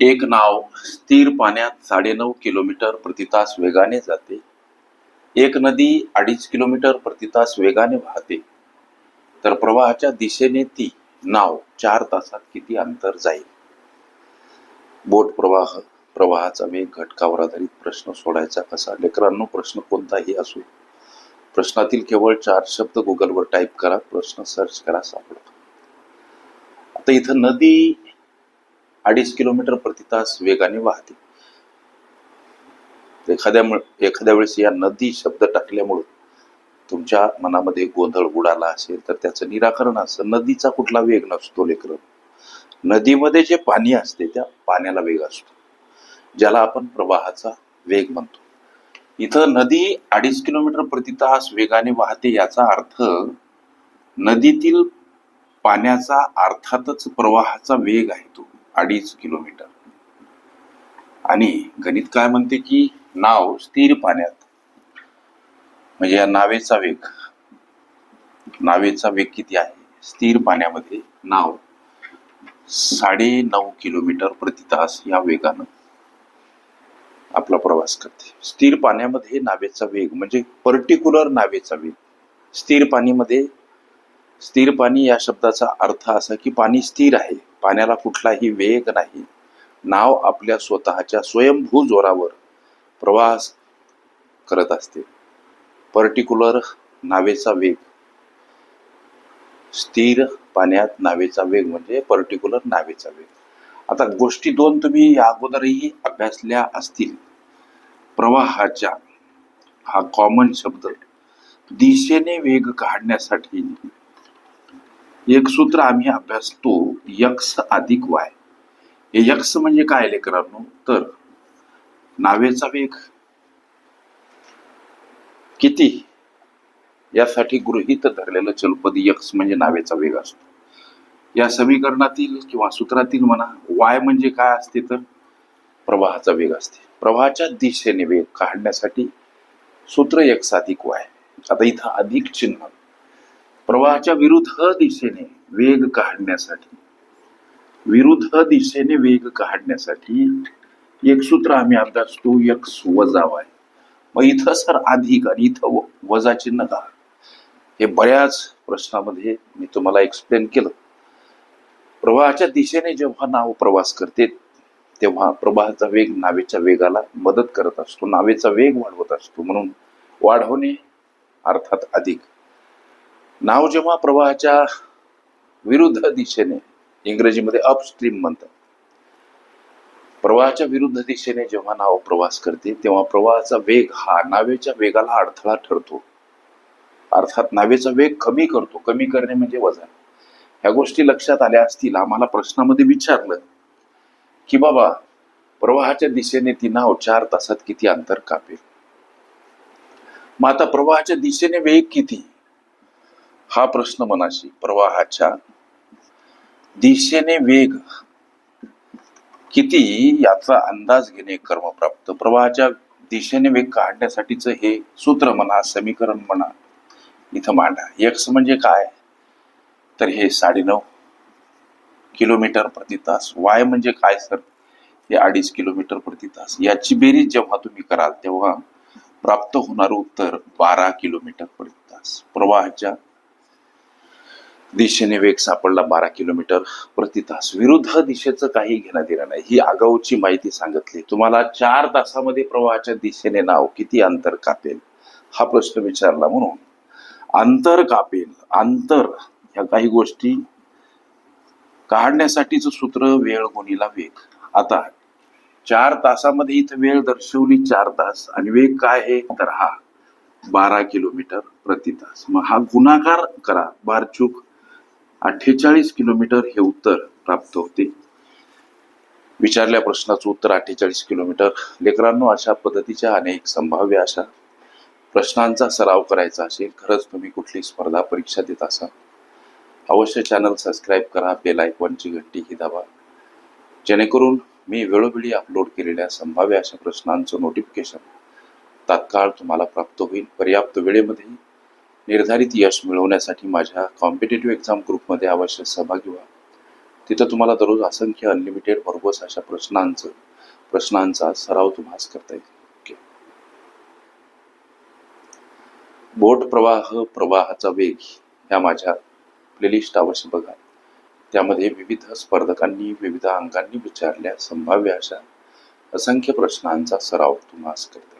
एक नाव स्थिर पाण्यात साडेनऊ किलोमीटर प्रतितास वेगाने जाते. एक नदी अडीच किलोमीटर प्रतितास वेगाने वाहते. तर प्रवाहाच्या दिशेने ती नाव चार तासात किती अंतर जाईल? बोट प्रवाह प्रवाहाचा वेग घटकावर आधारित प्रश्न सोडायचा कसा? लेकरांनो प्रश्न कोणताही असो. प्रश्नातील केवळ चार शब्द गुगलवर टाईप करा प्रश्न सर्च करा सापडतो. आता इथं नदी अडीच किलोमीटर प्रति तास वेगाने वाहते. एखाद्या एखाद्या वेळेस या नदी शब्द टाकल्यामुळं तुमच्या मनामध्ये गोंधळ उडाला असेल तर त्याचं निराकरण असं नदीचा कुठला वेग नसतो लेकर. नदीमध्ये जे पाणी असते त्या पाण्याला वेग असतो ज्याला आपण प्रवाहाचा वेग म्हणतो. इथं नदी अडीच किलोमीटर प्रति तास वेगाने वाहते याचा अर्थ नदीतील पाण्याचा अर्थातच प्रवाहाचा वेग आहे तो. अडीच किलोमीटर. आणि गणित काय म्हणते की नाव स्थिर पाण्यात. म्हणजे या नावेचा वेग नावेचा वेग किती आहे? स्थिर पाण्यामध्ये नाव साडे नऊ किलोमीटर प्रति तास या वेगानं आपला प्रवास करते. स्थिर पाण्यामध्ये नावेचा वेग म्हणजे पर्टिक्युलर नावेचा वेग. स्थिर पाणीमध्ये स्थिर पाणी या शब्दाचा अर्थ असा की पाणी स्थिर आहे. पाण्याला कुठलाही वेग नाही. नाव आपल्या स्वतःच्या स्वयंभू जोरावर प्रवास करत असते. पर्टिक्युलर नावेचा वेग. स्थिर पाण्यात नावेचा वेग म्हणजे पर्टिक्युलर नावेचा वेग. आता गोष्टी दोन तुम्ही या अगोदरही अभ्यासल्या असतील. प्रवाहाच्या हा कॉमन शब्द दिशेने वेग काढण्यासाठी एक सूत्र आम्ही अभ्यासतो यक्स अधिक वाय. हे यक्स म्हणजे काय लेकरांनो? तर नावेचा वेग किती? यासाठी गृहीत धरलेलं चलपद यक्स म्हणजे नावेचा वेग असतो. या समीकरणातील किंवा सूत्रातील म्हणा वाय म्हणजे काय असते तर? प्रवाहाचा वेग असते. प्रवाहाच्या दिशेने वेग काढण्यासाठी सूत्र यक्ष अधिक वाय. आता इथं अधिक चिन्ह प्रवाहाच्या विरुद्ध दिशेने वेग काढण्यासाठी. विरुद्ध दिशेने वेग काढण्यासाठी एक सूत्र आम्ही अभ्यासतो यक्स वजा वाय. मग इथं सर अधिक आणि इथं व- वजा चिन्ह का हे बऱ्याच प्रश्नामध्ये मी तुम्हाला एक्सप्लेन केलं. प्रवाहाच्या दिशेने जेव्हा नाव प्रवास करते तेव्हा प्रवाहाचा वेग नावेच्या वेगाला मदत करत असतो. नावेचा वेग वाढवत असतो. म्हणून वाढवणे अर्थात अधिक. नाव जेव्हा प्रवाहाच्या विरुद्ध दिशेने इंग्रजीमध्ये अपस्ट्रीम म्हणतात. प्रवाहाच्या विरुद्ध दिशेने जेव्हा नाव प्रवास करते तेव्हा प्रवाहाचा वेग हा नावेच्या वेगाला अडथळा ठरतो. अर्थात नावेचा वेग कमी करतो. कमी करणे म्हणजे वजन ह्या गोष्टी लक्षात आल्या असतील आम्हाला प्रश्नामध्ये विचारलं. की बाबा प्रवाहाच्या दिशेने ती नाव चार तासात किती अंतर कापेल? मग आता प्रवाहाच्या दिशेने वेग किती? हा प्रश्न मनाशी प्रवाहाच्या दिशेने वेग. किती याचा अंदाज घेणे कर्मप्राप्त? प्रवाहाच्या दिशेने वेग काढण्यासाठीच हे सूत्र म्हणा समीकरण म्हणा इथं मांडा. एक्स म्हणजे काय? तर हे साडेनऊ किलोमीटर प्रति तास. वाय म्हणजे काय सर? हे अडीच किलोमीटर प्रति तास. याची बेरीज जेव्हा तुम्ही कराल तेव्हा प्राप्त होणारं उत्तर बारा किलोमीटर प्रति तास. प्रवाहाच्या दिशेने वेग सापडला बारा किलोमीटर. प्रति तास विरुद्ध दिशेचं काही घेणं देणं नाही. ही आगाऊची माहिती सांगितली. तुम्हाला चार तासामध्ये प्रवाहाच्या दिशेने नाव किती अंतर कापेल? हा प्रश्न विचारला म्हणून. अंतर कापेल. अंतर ह्या काही गोष्टी काढण्यासाठीच सूत्र वेळ गुणीला वेग. आता चार तासामध्ये इथं वेळ दर्शवली चार तास आणि वेग काय आहे? तर हा बारा किलोमीटर प्रति तास. मग हा गुणाकार करा. बारचूक अठ्ठेचाळीस किलोमीटर हे उत्तर प्राप्त होते. विचारल्या प्रश्नाचं उत्तर अठ्ठेचाळीस किलोमीटर. लेकरांनो अशा पद्धतीच्या अनेक संभाव्य अशा प्रश्नांचा सराव करायचा असेल खरंच तुम्ही कुठली स्पर्धा परीक्षा देत असाल? अवश्य चॅनल सबस्क्राईब करा बेल आयकॉनची घंटी ही दाबा. जेणेकरून मी वेळोवेळी अपलोड केलेल्या संभाव्य अशा प्रश्नांचं नोटिफिकेशन तात्काळ तुम्हाला प्राप्त होईल. पर्याप्त वेळेमध्ये निर्धारित यश मिळवण्यासाठी माझ्या कॉम्पिटेटिव्ह एक्झाम ग्रुपमध्ये अवश्य सहभागी व्हा. तिथं तुम्हाला दररोज असंख्य अनलिमिटेड भरघोस अशा प्रश्नांचं प्रश्नांचा सराव तुम्हाला करता येईल. बोट प्रवाह प्रवाहाचा वेग ह्या माझ्या प्लेलिस्ट अवश्य बघा. त्यामध्ये विविध स्पर्धकांनी विविध अंगांनी विचारल्या संभाव्य अशा असंख्य प्रश्नांचा सराव तुम्हाला करता येईल.